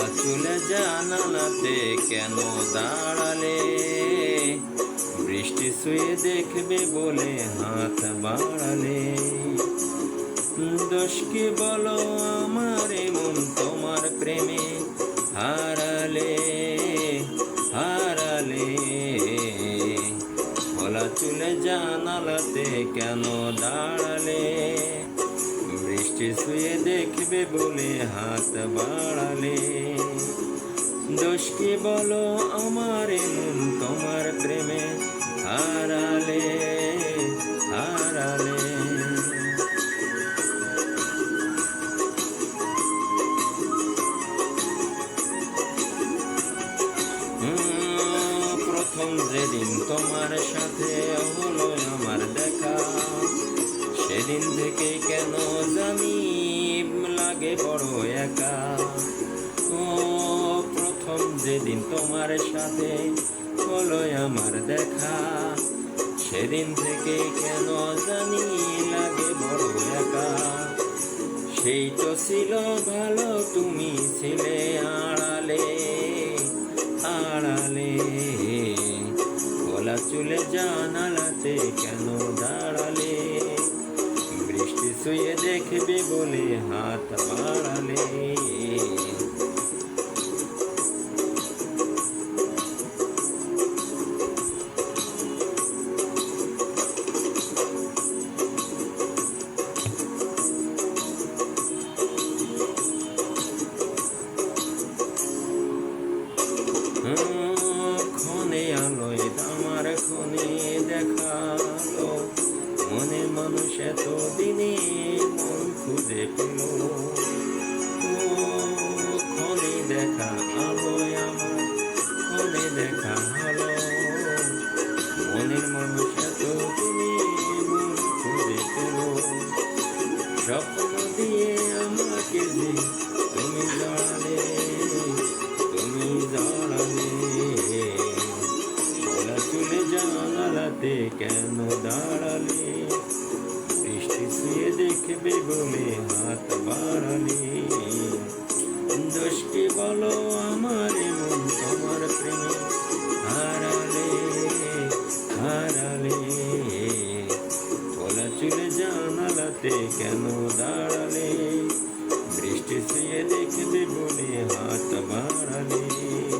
চলে জানালাতে কেন দাঁড়ালে? বৃষ্টি শুয়ে দেখবে বলে হাত বাড়ালে। দোষ কি বলো আমার মন তোমার প্রেমে? হারালে হারালে। খোলা চুলে জানালাতে কেন দাঁড়ালে? বৃষ্টি শুয়ে দেখবে বলে হাত বাড়ালে দোষ কি বলো আমার মন তোমার প্রেমে হারালে হারালে প্রথম যেদিন তোমার সাথে হলো আমার সেদিন থেকে কেন জানি লাগে বড় একা। ও, প্রথম যেদিন তোমার সাথে হলো আমার দেখা, সেদিন থেকে কেন জানি লাগে বড় একা। সেই তো ছিল ভালো, তুমি ছিলে আড়ালে আড়ালে। খোলা চুলে জানালাতে কেন দাঁড়ালে? শুয়ে দেখবে বলে হাত বাড়ালে। ক্ষণে আলোয় আমার ক্ষণে দেখাল মনে মানুষ এত দিনে মন খুঁজে পেল। ক্ষণে দেখা আলোয় আমার দেখা আলো। মনের মানুষ এত দিনে মন খুঁজে পেল। স্বপ্ন দিয়ে আমাকে যে তুমি জড়ালে তুমি জড়ালে চলা চলে জানালাতে কেন দাঁড়ালে? বৃষ্টি শুয়ে দেখবে বলে হাত বাড়ালে। দোষকে বলো আমার মন তোমার প্রেমে হারালে হারালে। খোলা চুলে জানালাতে কেন দাঁড়ালে? বৃষ্টি শুয়ে দেখবে বলে হাত বাড়ালে।